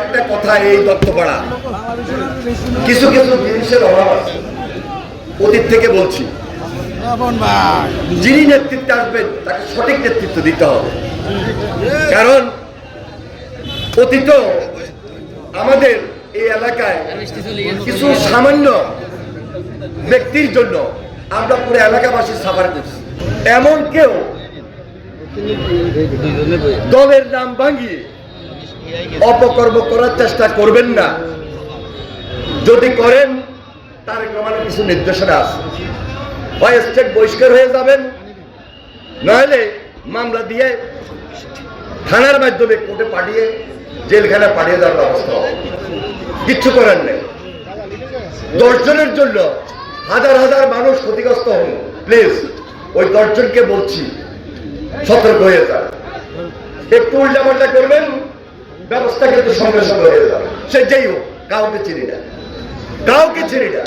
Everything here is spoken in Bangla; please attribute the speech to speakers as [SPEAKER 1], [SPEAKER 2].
[SPEAKER 1] একটা কথা এই দত্তপাড়া। কিছু কিছু জিনিসের অভাব আছে। অতীত থেকে বলছি। যিনি নেতৃত্বে আসবেন, তাকে সঠিক নেতৃত্ব দিতে হবে। কারণ অতীত আমাদের এই এলাকায় কিছু সামান্য ব্যক্তির জন্য আমরা পুরো এলাকাবাসী সাফার করছি। এমন কেউ দলের নাম ভাঙিয়ে অপকর্ম করার চেষ্টা করবেন না। যদি করেন, তার রহমানের কিছু নির্দেশনা আছে। হয় স্টেট বহিষ্কার হয়ে যাবেন, নইলে মামলা দিয়ে থানার মাধ্যমে কোর্টে পাঠিয়ে জেলখানা পাঠিয়ে দেওয়ার ব্যবস্থা কিচ্ছু করার নেই। দশজনের জন্য হাজার হাজার মানুষ ক্ষতিগ্রস্ত হন। প্লিজ, ওই দশজনকে বলছি, সতর্ক হয়ে যান। একটু উল্টাপাল্টা করবেন ব্যবস্থা কিন্তু সঙ্গে সঙ্গে হয়ে যাবে। সে যেই হোক, কাউকে চিনি না। কাউকে চিনি না।